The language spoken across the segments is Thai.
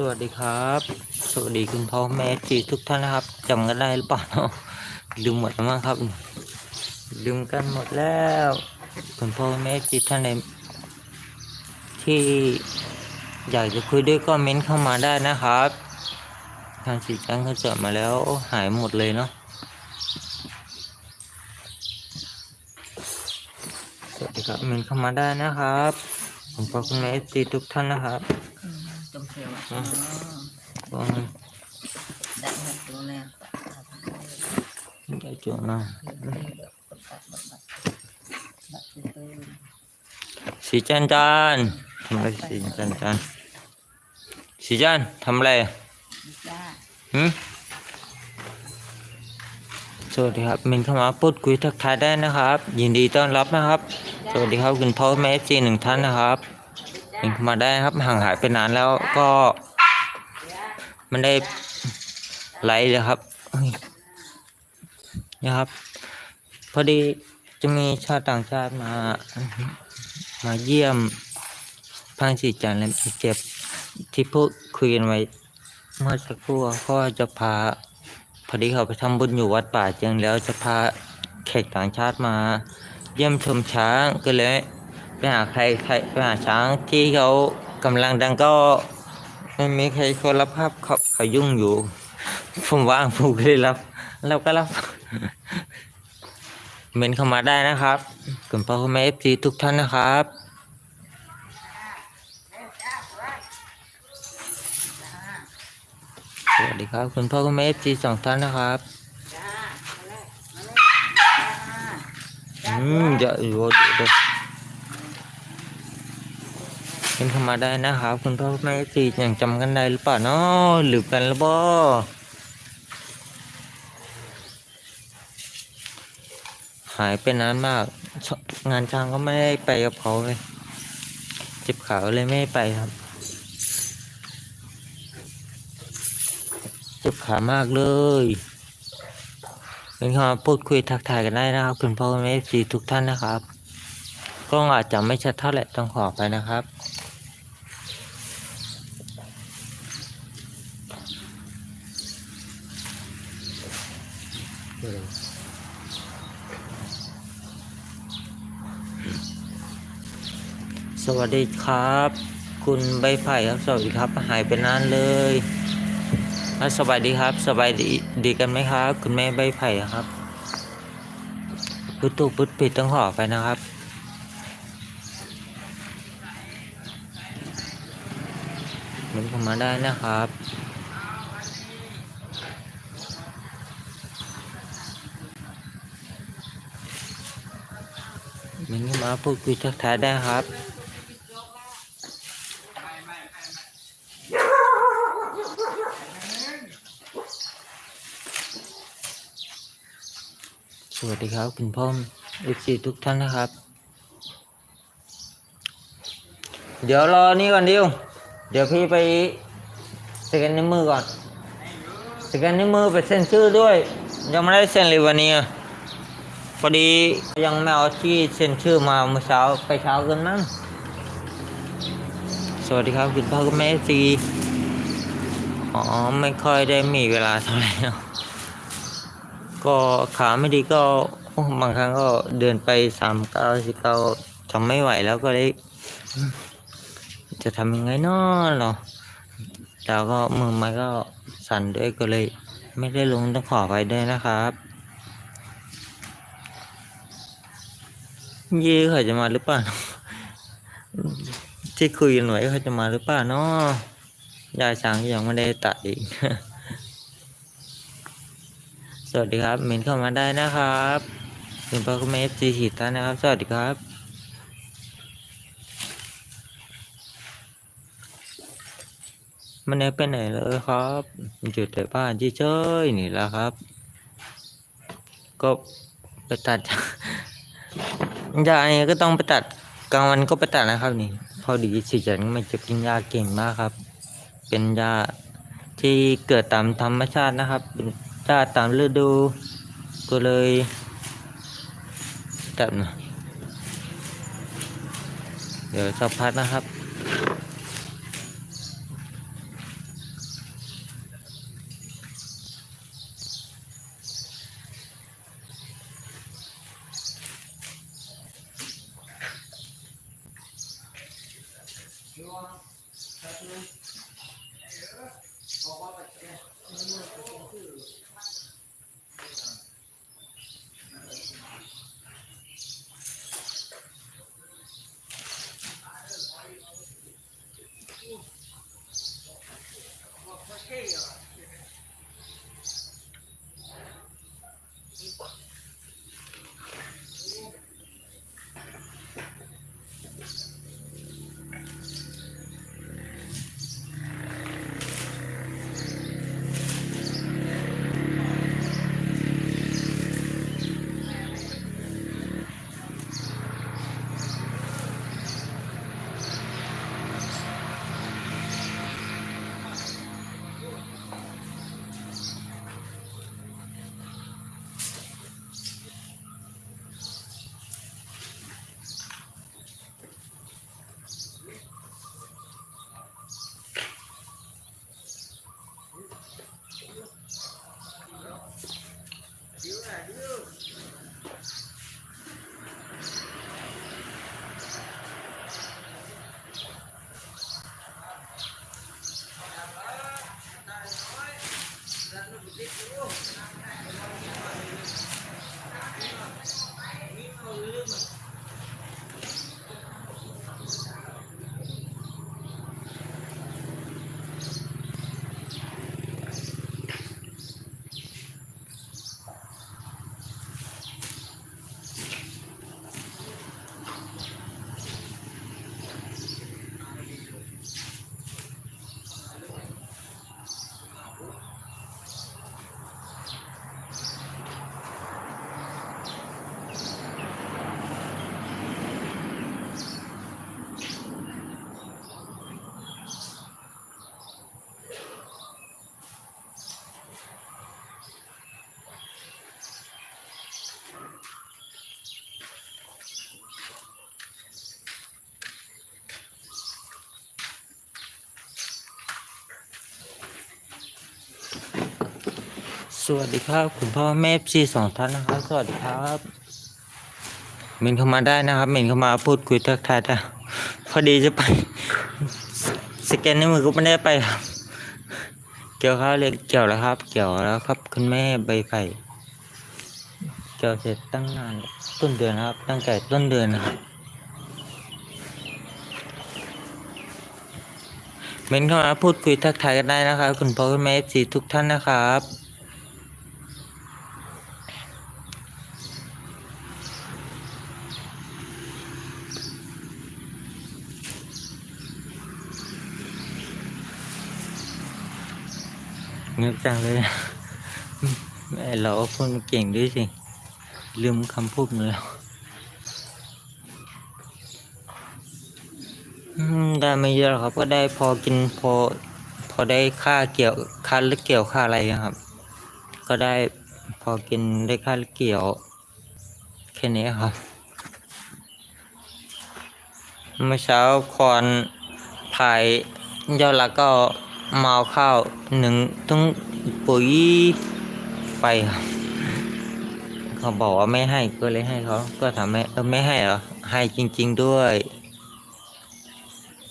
สวัสดีครับ สวัสดีคุณพ่อแม่จีทุกท่านนะครับจำกันได้หรือเปล่าเนาะลืมหมดแล้วมั้งครับลืมกันหมดแล้วคุณพ่อแม่จีท่านใดที่อยากจะคุยด้วยก็เม้นเข้ามาได้นะครับทางสีจังเขาเจอมาแล้วหายหมดเลยเนาะสวัสดีครับเม้นเข้ามาได้นะครับคุณพ่อคุณแม่จีทุกท่านนะครับ มเสียวอะอืมก็ดักหกตัวแล้วได้จุดนะสีจันจันทำอะไรสีจันจันสีจันทำอะไรจ้าหืมสวัสดีครับมินเข้ามาพูดคุยทักทายได้นะครับ ยินดีต้อนรับนะครับ สวัสดีครับคุณพ่อแม่จีหนึ่งท่านนะครับ มินเข้ามาได้ครับห่างหายไปนานแล้วก็ มันได้ไลฟ์เลยครับนะครับ พอดีจะมีชาวต่างชาติมา มาเยี่ยมพังสีจันทร์และเจ็บที่พูดคุยกันไว้ เมื่อสักครู่ก็จะพาพอดีเขาไปทำบุญอยู่วัดป่าเจียงแล้วจะพาแขกต่างชาติมา เยี่ยมชมช้างก็เลย ไปหาใครใครไปหาช้างที่เขากำลังดังก็ไม่มีใครคนรับภาพเขาเขายุ่งอยู่ ผมว่างผมก็เลยรับเราก็รับเมนเข้ามาได้นะครับคุณพ่อคุณแม่เอฟซีทุกท่านนะครับสวัสดีครับ คุณพ่อคุณแม่เอฟซีสองท่านนะครับอืมเดี๋ยวอยู่เดี๋ยว เป็นเข้ามาได้นะครับ คุณพ่อคุณแม่เอฟซียังจำกันได้หรือเปล่าเนาะหรือกันหรือบ่หายไปนานมาก งานจ้างก็ไม่ได้ไปกับเขาเลยเจ็บขาเลยไม่ไปครับเจ็บขามากเลยเป็นคำพูดคุยทักทายกันได้นะครับ คุณพ่อคุณแม่ซีทุกท่านนะครับกล้องอาจจะไม่ชัดเท่าไหร่ต้องขอไปนะครับ สวัสดีครับ คุณใบไผ่ครับ สวัสดีครับหายไปนานเลยสบายดีครับสบายดีดีกันไหมครับ คุณแม่ใบไผ่ครับพุทถูพุทผิดต้องขอไปนะครับมันเข้ามาได้นะครับมันมาพูดคุยทักทายได้ครับ สวัสดีครับคุณพ่อเอฟซีทุกท่านนะครับ เดี๋ยวรอนี่ก่อนดิวเดี๋ยวพี่ไปสแกนนิ้วมือก่อนสแกนนิ้วมือไปเซ็นชื่อด้วย ยังไม่ได้เซ็นเลยวันนี้พอดียังไม่เอาที่เซ็นชื่อมาเมื่อเช้าไปเช้าเกินมั้งสวัสดีครับคุณพ่อคุณแม่ซีอ๋อไม่ค่อยได้มีเวลาเท่าไหร่ ก็ขาไม่ดีก็บางครั้งก็เดินไปสามเก้าสิบเก้าทำไม่ไหวแล้วก็เลย จะทำยังไงเนาะเนาะแล้วก็มือไม้ก็สั่นด้วยก็เลย ไม่ได้ลงต้องขอไปด้วยนะครับยี่เขาจะมาหรือเปล่าที่คุยกันไว้เขาจะมาหรือเปล่าเนาะยายช้างยังไม่ได้ตัดอีก สวัสดีครับเมนเข้ามาได้นะครับเป็นพ่อคุณแม่เอฟซีขีดท่านนะครับ สวัสดีครับ มันได้ไปไหนเลยครับอยู่แต่บ้านเฉยๆนี่แหละครับ ก็ไปตัดยาเนี่ยก็ต้องไปตัดกลางวันก็ไปตัดนะครับนี่ พอดีสิฉันมันจะกินยาเก่งมากครับ เป็นยาที่เกิดตามธรรมชาตินะครับ ตาตามฤดู ก็เลยตัดนะเดี๋ยวสักพักนะครับ สวัสดีครับ คุณพ่อแม่ซีสองท่านนะครับ สวัสดีครับเมนเข้ามาได้นะครับเมนเข้ามาพูดคุยทักทายได้พอดีจะไป สแกนในมือก็ไม่ได้ไปครับ เกี่ยวข้าวเรียกเกี่ยวแล้วครับ เกี่ยวแล้วครับ คุณแม่ใบไผ่เกี่ยวเสร็จตั้งนานต้นเดือนครับ ตั้งแต่ต้นเดือนนะครับเมนเข้ามาพูดคุยทักทายกันได้นะครับ คุณพ่อคุณแม่ซีทุกท่านนะครับ งียบจังเลยแม่เราก็พูดเก่งด้วยสิ ลืมคำพูดมาแล้วได้ไม่เยอะครับ ก็ได้พอกินพอ พอได้ค่าเกี่ยวค่าลึกเกี่ยวค่าอะไรอะครับ ก็ได้พอกินได้ค่าลึกเกี่ยว แค่นี้ครับ เมื่อเช้าควานพายยอดละก็ เมาข้าวหนึ่งต้องปุ๋ยไปครับเขาบอกว่าไม่ให้ก็เลยให้เขา ก็ทำให้เออไม่ให้เหรอ ให้จริง ๆด้วย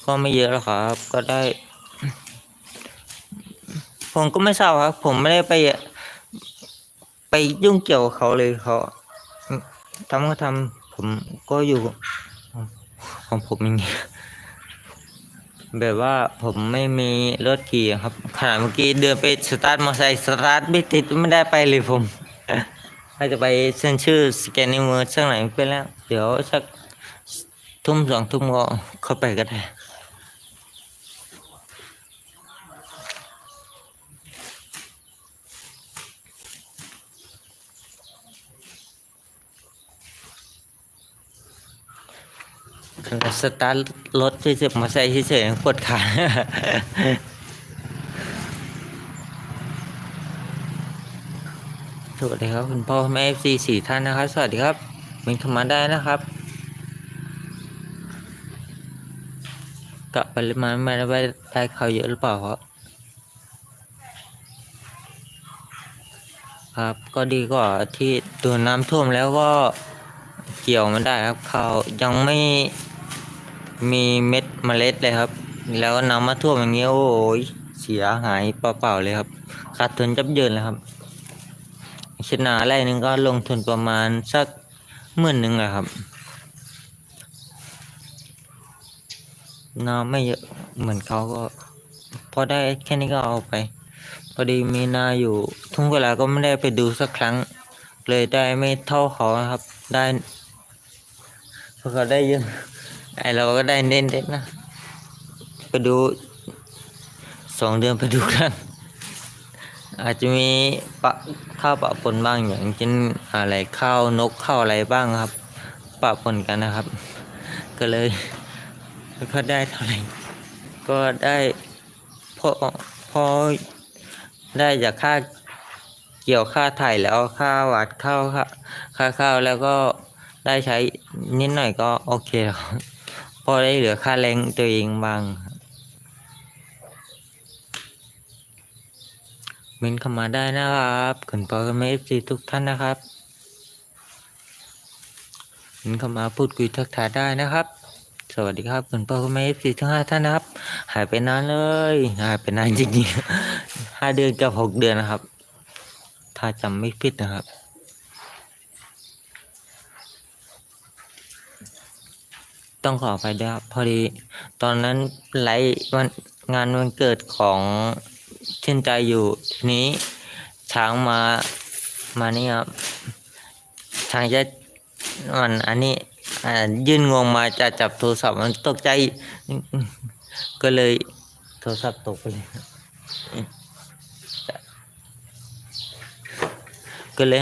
ก็ไม่เยอะหรอกครับ ก็ได้ ผมก็ไม่ทราบครับ ผมไม่ได้ไป ไปยุ่งเกี่ยวกับเขาเลยเขาทำก็ทำผมก็อยู่ของผมอย่างเงี้ย แบบว่าผมไม่มีรถขี่ครับขณะเมื่อกี้เดินไปสตาร์ทมอเตอร์ไซค์สตาร์ทไม่ติดไม่ได้ไปเลยผมถ้าจะไปเซ็นชื่อสแกนนิ้วมือสักไหนไปแล้ว เดี๋ยวสักทุ่มสองทุ่มก็เข้าไปก็ได้ สตาร์ทรถเฉยๆมอเตอร์ไซค์เฉยๆปวดขาสวัสดีครับคุณพ่อแม่เอฟซีสี่ท่านนะครับ สวัสดีครับเป็นคำมาได้นะครับกะปริมาณไม่ได้ได้ข่าเยอะหรือเปล่าครับครับ ก็ดีกว่าที่โดนน้ำท่วมแล้วก็เกี่ยวไมันได้ครับเขายังไม่ มีเม็ดเมล็ดเลยครับ แล้วนำมาท่วมอย่างนี้โอ้ยเสียหายเปล่าๆเลยครับขาดทุนจับเยินเลยครับชนะไร่หนึ่งก็ลงทุนประมาณสักหมื่นหนึ่งแหละครับนาไม่เยอะเหมือนเขาก็พอได้แค่นี้ก็เอาไป พอดีมีนาอยู่ ทุ่งเวลาก็ไม่ได้ไปดูสักครั้ง เลยได้ไม่เท่าเขาครับ ได้พราะเขาได้เยอะ ไอเราก็ได้เน้นเด็ดนะไปดูสองเดือนไปดูครั้งอาจจะมีปะข้าวปะปนบ้างอย่างเช่นอะไรข้าวนกข้าวอะไรบ้างครับ ปะปนกันนะครับ ก็เลยไม่ค่อยได้เท่าไหร่ก็ได้พอพอได้จากค่าเกี่ยวค่าไถ่แล้วค่าหวัดข้าวค่าค่าข้าวแล้วก็ได้ใช้นิดหน่อยก็โอเคแล้ว พอได้เหลือค่าแรงตัวเองบ้างครับเมนเข้ามาได้นะครับขุนปอกับเมฟซีทุกท่านนะครับเมนเข้ามาพูดคุยทักทายได้นะครับ สวัสดีครับคุณพ่อคุณแม่สี่ทั้งห้าท่านนะครับ หายไปนานเลยหายไปนานจริงๆห้าเดือนกับหกเดือนนะครับ ถ้าจำไม่ผิดนะครับ ต้องขอไปด้วยครับพอดี ตอนนั้นไลฟ์วันงานวันเกิดของเช่นใจอยู่ทีนี้ช้างมามานี่ครับช้างจะมันอันนี้ยื่นงวงมาจะจับโทรศัพท์มันตกใจ ก็เลยโทรศัพท์ตกไปเลยก็เลย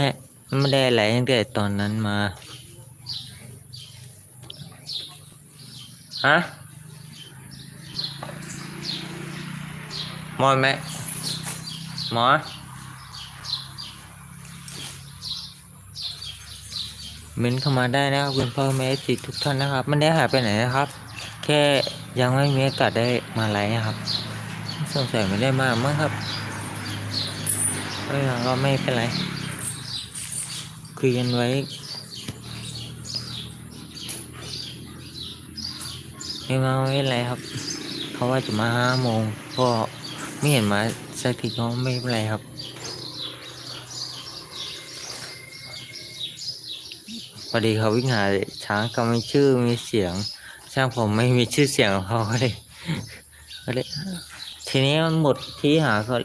ไม่ได้อะไรตั้งแต่ตอนนั้นมา ฮะมอไหมหมอเมนเข้ามาได้นะครับคุณพ่อแม่สิทุกท่านนะครับไม่ได้หายไปไหนนะครับ แค่ยังไม่มีโอกาสได้มาไลฟ์นะครับสงสัยไม่ได้มามั้งครับไม่มาก็ไม่เป็นไรคุยกันไว้ ไม่มาไม่เป็นไรครับเขาะว่าจะมาห้าโมงก็ไม่เห็นมาสักทีก็ไม่เป็นไรครับ พอดีเขาวิ่งหาช้างเขามีชื่อมีเสียง ช่างผมไม่มีชื่อเสียงของเขาเลยก็เลยทีนี้มันหมดที่หาเขา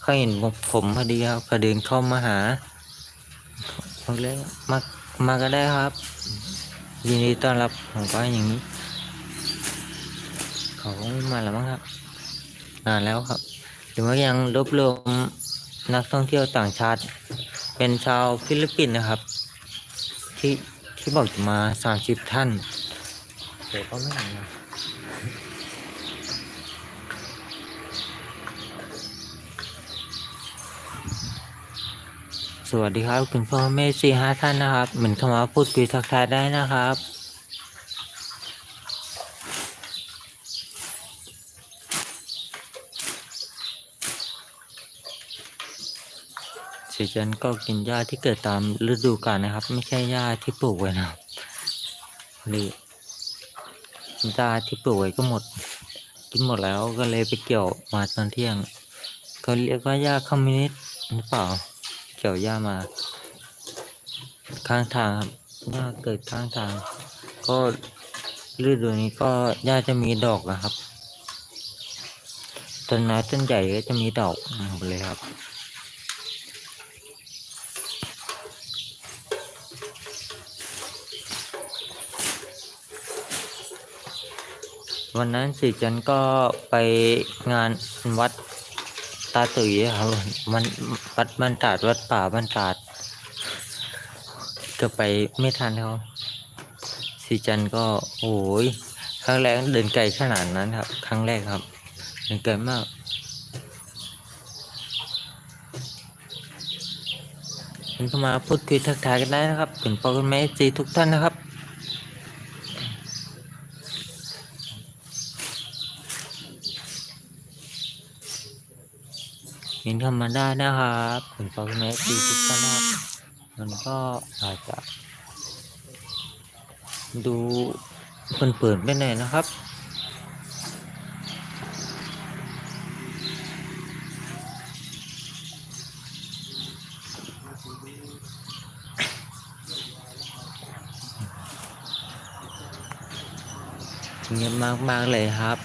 เขาเห็นผมผมพอดีครับเขาเดินเข้ามาหาผมเลยมามาก็ได้ครับ ยินดีต้อนรับผมก็อย่างนี้ เขามาแล้วมั้งครับนานแล้วครับหรือว่ายังรวบรวมนักท่องเที่ยวต่างชาติ เป็นชาวฟิลิปปินส์นะครับ ที่ที่บอกจะมาสามสิบท่านเดี๋ยวก็ไม่เห็นมาสวัสดีครับ คุณพ่อแม่สี่ห้าท่านนะครับ เหมือนเข้ามาพูดคุยทักทายได้นะครับ สีจันก็กินหญ้าที่เกิดตามฤดูกาลนะครับ ไม่ใช่หญ้าที่ปลูกไว้นะครับนี่หญ้าที่ปลูกไว้ก็หมด กินหมดแล้วก็เลยไปเกี่ยวมาตอนเที่ยงเขาเรียกว่าหญ้าคอมมิวนิสต์หรือเปล่า เกี่ยวหญ้ามา ข้างทางครับหญ้าเกิดข้างทาง ก็ฤดูนี้ก็หญ้าจะมีดอกนะครับต้นน้อยต้นใหญ่ก็จะมีดอกหมดเลยครับ วันนั้นสิจันก็ไปงานวัดตาตุ๋ยครับมันวัดบ้านตาดวัดป่าบ้านตาดก็ไปไม่ทันเขาสิจันก็โอ้ยครั้งแรกเดินไกลขนาดนั้นครับ ครั้งแรกครับเดินไกลมากคุณเข้ามาพูดคุยทักทายกันได้นะครับคุณพ่อคุณแม่ซีทุกท่านนะครับ มินเข้ามาได้นะครับคุณพ่อคุณแม่ดีทุกท่านนะครับมันก็อาจจะดูเปิดเปิดไปไหนอยนะครับเงียบมากมากๆเลยครับ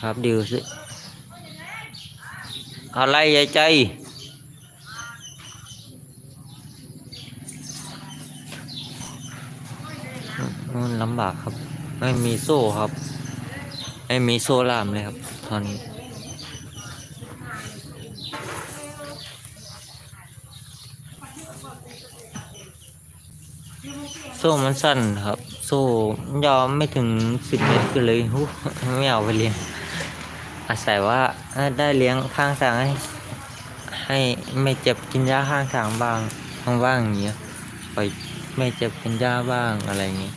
ครับดิวสิ อะไรยายใจ มันลำบากครับ ไม่มีโซ่ครับ ไม่มีโซ่ล่ามเลยครับ ตอนนี้โซ่มันสั้นครับ โซ่ยาวไม่ถึงสิบเมตรกันเลยหูไม่เอาไปเลี้ยง อาศัยว่าได้เลี้ยงข้างทางให้ ให้ไม่เจ็บกินหญ้าข้างทางบ้างบ้างอย่างเงี้ยไปไม่เจ็บกินหญ้าบ้างอะไรอย่างเงี้ย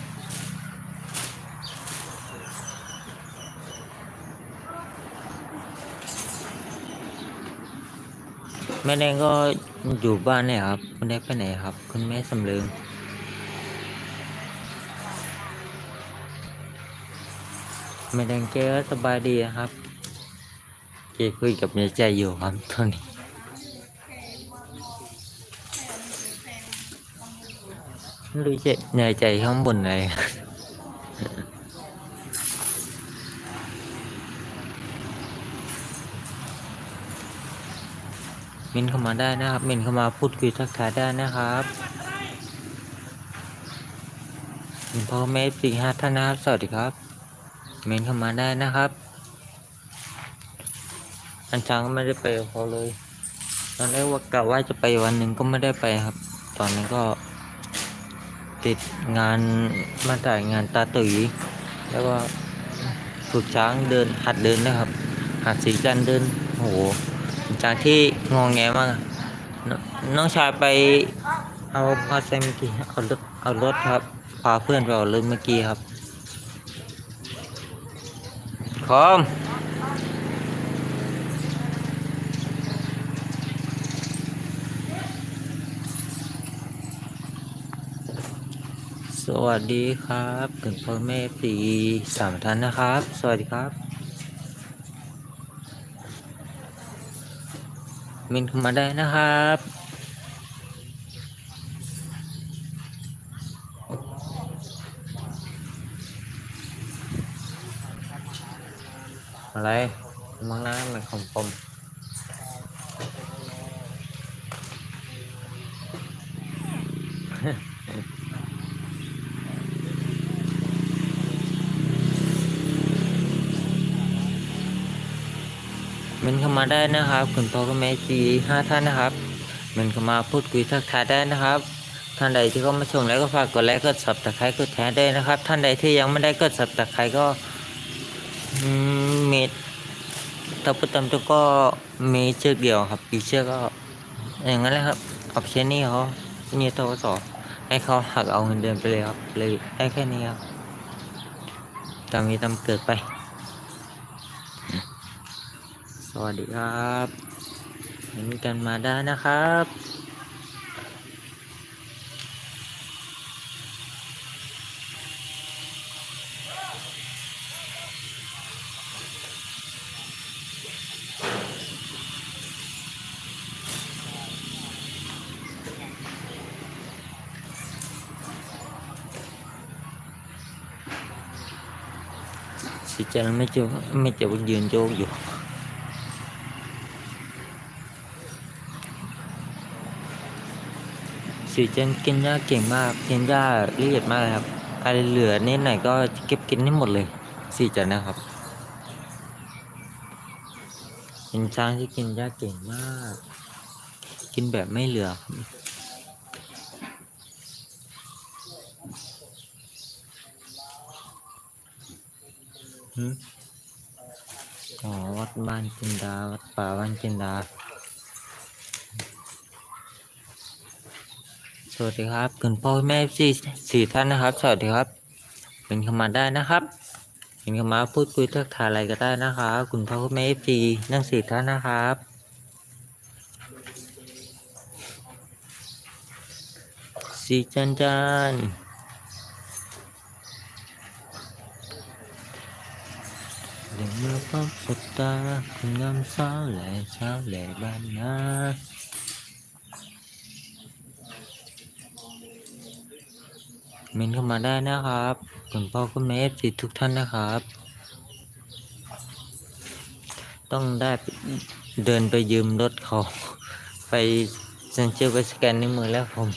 แม่แดงก็อยู่บ้านเนี่ยครับไม่ได้ไปไหนครับ คุณแม่สำเริงแม่แดงแกก็สบายดีครับ แกคุยกับยายใจอยู่ครับตอนนี้รู้จะยายใจข้างบนอะไรมินเข้ามาได้นะครับมินเข้ามาพูดคุยทักทายได้นะครับพ่อแม่สี่ห้าท่านนะครับ สวัสดีครับมินเข้ามาได้นะครับ อันช้างก็ไม่ได้ไปกับเขาเลย ตอนแรกว่ากะว่าจะไปวันหนึ่งก็ไม่ได้ไปครับ ตอนนี้ก็ ติดงานมาถ่ายงานตาตุ๋ยแล้วก็ฝึกช้างเดินหัดเดินนะครับ หัดสีจันทร์เดินโหจากที่งองแงมากนน้องชายไปเอาพาเซเมื่อกี้เอารถเอารถครับพาเพื่อนไปเอารถเมื่อกี้ครับคอม สวัสดีครับถึงพ่อแม่ปีสามท่านนะครับ สวัสดีครับมินเข้ามาได้นะครับ อะไรมองน้ามันของผม เข้ามาได้นะครับคุณพ่อคุณแม่จีห้าท่านนะครับมินเข้ามาพูดคุยทักทายได้นะครับท่านใดที่เข้ามาชมแล้วก็ฝากกดไลค์กดสับตะไคร้กดแชร์ได้นะครับ ท่านใดที่ยังไม่ได้กดสับตะไคร้ก็อืมมีถ้าพูดตามตัวก็มีเชือกเดียวครับอีกเชือกก็อย่างนั้นแหละครับออปชั่นนี้เขาเนี่ยทวสอให้เขาหักเอาเงินเดือนไปเลยครับเลยได้แค่นี้ครับตามมีตามเกิดไป สวัสดีครับเห็นกันมาได้นะครับิจันไม่เจอไม่เจอยืนโจกอยู่ สีจันกินหญ้าเก่งมากกินหญ้าละเอียดมากเลยครับอะไรเหลือนิดหน่อยก็เก็บกินให้หมดเลยสีจันนะครับ เป็นช้างที่กินหญ้าเก่งมาก กินแบบไม่เหลือหือ๋อวัดบ้านจินดาวัดป่าบ้านจินดา วัสดีครับคุณพ่อแม่พี่สี่ท่านนะครับ สวัสดีครับ เป็นขมาได้นะครับเป็นขมาพูดคุยทักทายอะไรก็ได้นะครับคุณพ่อแม่พี่นั่งสี่ท่านนะครับสี่จันจันเดี๋ยวมาพบสบตาคุณงามสาวแหล่เช้าแหล่บ้านนะ เมนเข้ามาได้นะครับคุณพ่อคุณแม่เอฟซีทุกท่านนะครับ ต้องได้เดินไปยืมรถเขาไปเซ็นเซอร์ไปสแกนนิ้วมือแล้วผม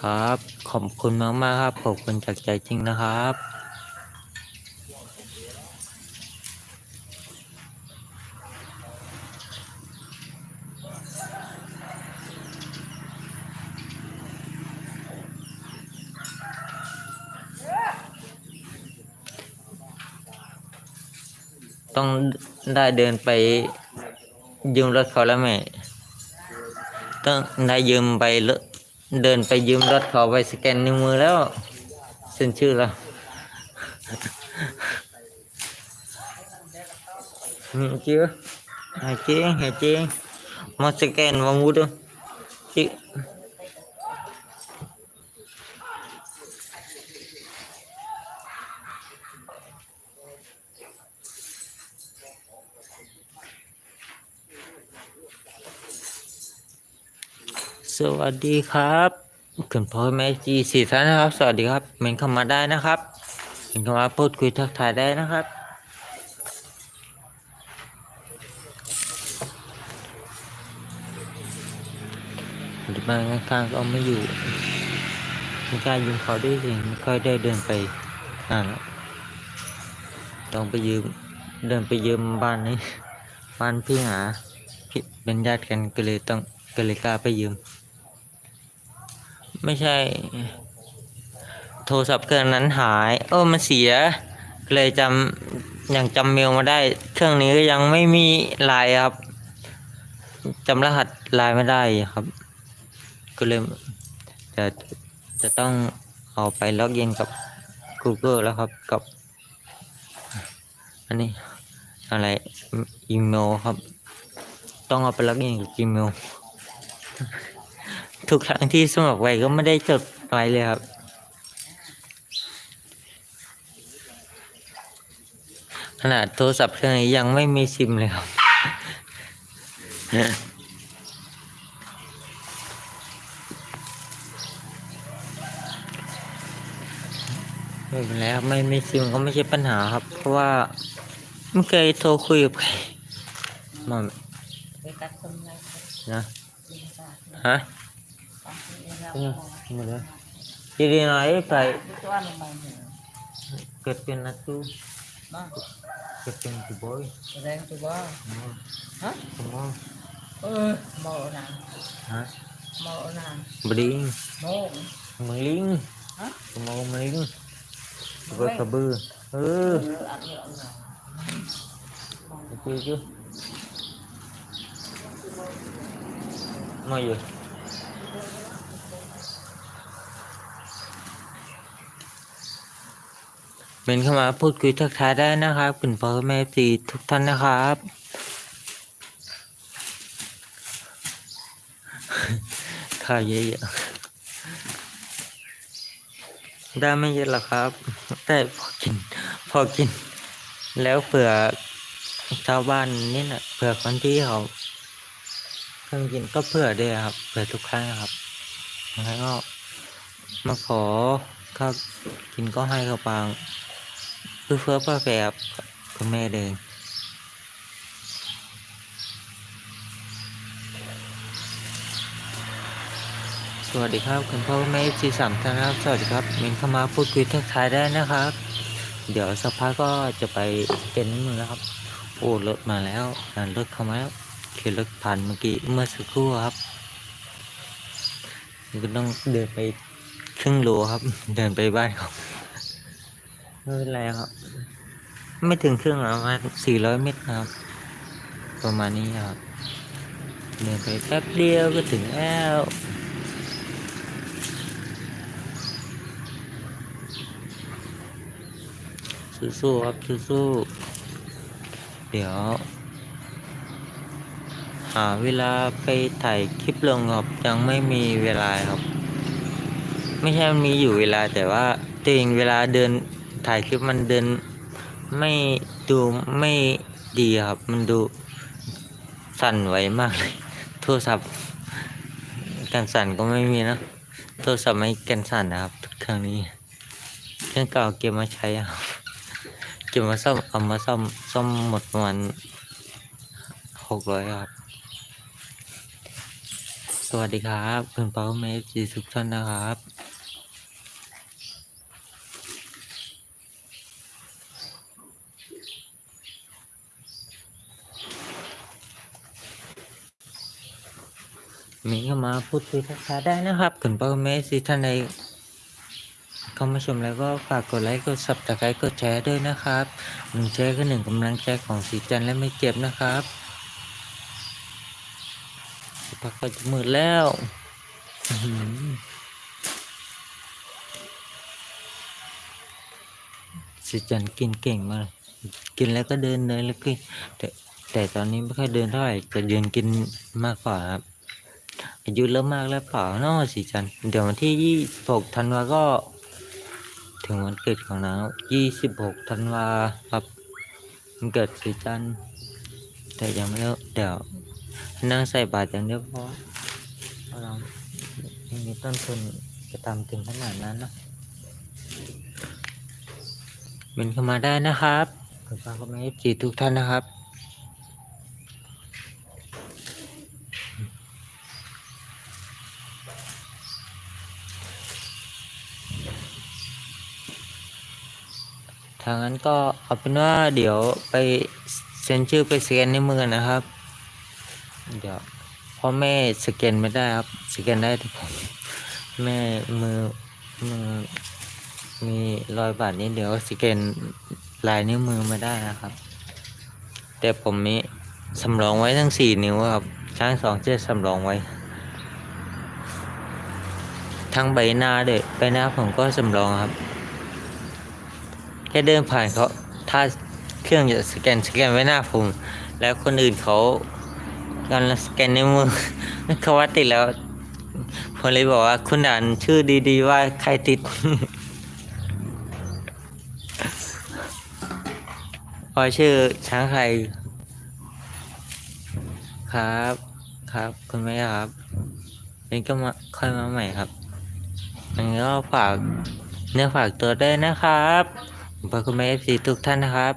ครับ ขอบคุณมากมากๆครับ ขอบคุณจากใจจริงนะครับ ต้อง ได้เดินไปยืมรถเขาแล้วไหมต้องได้ยืมไปเลเดินไปยืมรถเขาไปสแกนนิ้วมือแล้วเซ็นชื่อแล้วเฮ้ยเจ๊เฮ้ยเจ๊เฮ้ยเจ๊มาสแกนวางวุฒิ สวัสดีครับคุณพ่อแม่จีสี่ท่านนะครับ สวัสดีครับเหมนเข้ามาได้นะครับเหมนเข้ามาพูดคุยทักทายได้นะครับหรือบ้านข้างๆก็ไม่อยู่ไม่กล้ายืมเขาได้วยสิไม่ค่อยได้เดินไปอ่านต้องไปยืมเดินไปยืมบ้านนี้บ้านพี่หาพี่เป็นญาติกันก็เลยต้องก็เลยกล้าไปยืม ไม่ใช่ โทรศัพท์เครื่องนั้นหาย เออมันเสีย เลยจำยังจำเมลมาได้ เครื่องนี้ก็ยังไม่มีลน์ครับจำรหัสลน์ไม่ได้ครับ ก็เลยจะจะต้องเอาไปล็อกอินกับ Google แล้วครับกับ อันนี้อะไรอีเมลครับ ต้องเอาไปล็อกอินกับ Gmail ทุกครั้งที่สมัครไว้ก็ไม่ได้จดไว้เลยครับ ขนาดโทรศัพท์เครื่องนี้ยังไม่มีซิมเลยครับไม่เป็นไรครับไม่มีซิมก็ไม่ใช่ปัญหาครับ เพราะว่าไม่เคยโทรคุยกับใครมาไปกัดคนไรนะกินจ้าฮะ Kemudian. Jadi naik baik. Kepin itu. Kepin tu boy. Kepin tu boy. Hah? Mau. Eh, mau nang. Hah? Mau nang. Beling. Mau. Meling. Hah? Mau meling. Kebel kebel. Eh. Okey je. Mau je. เป็นเข้ามาพูดคุยทักทายได้นะครับคุณพ่อแม่ตีทุกท่านนะครับ ข้าวเยอะๆได้ไม่เยอะหรอกครับได้พอกิน พอกิน แล้วเผื่อชาวบ้านนี่นะเผื่อคนที่เขาเพิ่งกินก็เผื่อด้วยครับเผื่อทุกครั้งครับแล้วก็มาขอข้าวกินก็ให้เขาบาง เพื่อเพื่อเพื่อแบบคุณแม่เดินสวัสดีครับ คุณพ่อคุณแม่จีสามท่านครับสวัสดีครับมินเข้ามาพูดคุยทักทายได้นะครับ เดี๋ยวสักพักก็จะไปเป็นมือแล้วครับ โอ้รถมาแล้วอ่ารถเข้ามาแล้วคือรถผ่านเมื่อกี้เมื่อสักครู่ครับก็ต้องเดินไปครึ่งโลครับ เดินไปบ้านเขา ไม่เป็นไรครับ ไม่ถึงครึ่งหรอกประมาณสี่ร้อยเมตรครับ ประมาณนี้ครับเดินไปแป๊บเดียวก็ถึงแล้วสู้ๆครับสู้ๆเดี๋ยวหาเวลาไปถ่ายคลิปลงครับยังไม่มีเวลาครับ ไม่ใช่มีอยู่เวลาแต่ว่าตัวเองเวลาเดิน ถ่ายคลิปมันเดินไม่ดูไม่ดีครับ มันดูสั่นไหวมากเลย โทรศัพท์กันสั่นก็ไม่มีนะโทรศัพท์ไม่กันสั่นนะครับเครื่องนี้เครื่องเก่าเก็บมาใช้ครับเก็บมาซ่อมเอามาซ่อมซ่อมหมดประมาณหกร้อยครับ สวัสดีครับคุณเปาเมสจีทุกท่านนะครับ มีเข้ามาพูดคุยทักทายได้นะครับคุณเป้าเมสจีท่านใดเข้ามาชมแล้วก็ฝากกดไลค์กดซับสไครต์กดแชร์ด้วยนะครับหนึ่งแชร์ก็หนึ่งกำลังใจของสีจันและไม่เจ็บนะครับสักพักก็จะมืดแล้วสิจันกินเก่งมากกินแล้วก็เดินเลยแล้วก็แต่แต่ตอนนี้ไม่ค่อยเดินเท่าไหร่จะยืนกินมากกว่าครับ อายุเริ่มมากแล้วเปล่าเนาะสิจันเดี๋ยววันที่ยี่หกธันวาก็ ถึงวันเกิดของน้ายี่สิบหกธันวาครับวันเกิดสิจันแต่ยังไม่เลิกเดี๋ยวนั่งใส่บาตรอย่างเดียวพอเพราะเราไม่มีต้นทุนจะทำถึงขนาดนั้นนะเป็นเข้ามาได้นะครับคุณป้าก็ไม่ให้จีทุกท่านนะครับ ทางนั้นก็เอาเป็นว่าเดี๋ยวไปเซ็นชื่อไปสแกนในมือนะครับ เดี๋ยวพ่อแม่สแกนไม่ได้ครับสแกนได้แต่ผมแม่มือมือมีรอยบาดนี้เดี๋ยวสแกนลายนิ้วมือไม่ได้นะครับ แต่ผมมีสำรองไว้ทั้งสี่นิ้วครับช้างสองเจ็ดสำรองไว้ ทั้งใบหน้าเด็กใบหน้าผมก็สำรองครับ ค่เดินผ่านเขาถ้าเครื่องจะสแกนสแกนไว้หน้าผม แล้วคนอื่นเขากำลังสแกนในมือเขาว่าติดแล้วผมเลยบอกว่าคุณอ่านชื่อดีๆว่าใครติดพอชื่อช้างใครครับ ครับ คุณแม่ครับนี่ก็มาค่อยมาใหม่ครับอันนี้ก็ฝากเนื้อฝากตัวได้นะครับ ขอบคุณแม่เอฟซีทุกท่านนะครับ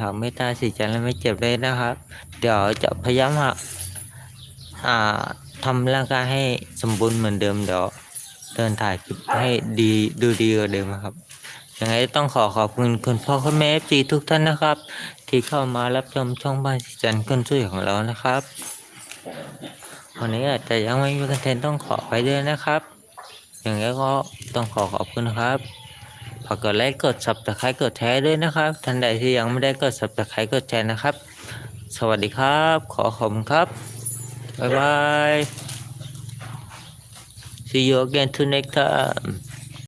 หากไม่ตาสีจันและไม่เจ็บเลยนะครับ เดี๋ยวจะพยายามหาอ่าทำร่างกายให้สมบูรณ์เหมือนเดิมเดี๋ยวเดินถ่ายคลิปให้ดีดูดีกว่าเดิมครับยังไงต้องขอขอบคุณคุณพ่อคุณแม่เอฟซีทุกท่านนะครับ ที่เข้ามารับชมช่องบ้านสีจันคนช่วยของเรานะครับวันนี้อาจจะยังไม่มีคอนเทนต์ต้องขอไปด้วยนะครับ อย่างนี้ก็ต้องขอขอบคุณครับ ฝากกดไลค์กด subscribe กดแชร์ด้วยนะครับท่านใดที่ยังไม่ได้กด subscribe กดแชร์นะครับ สวัสดีครับ ขอขอบคุณครับ บ๊ายบาย see you again to next time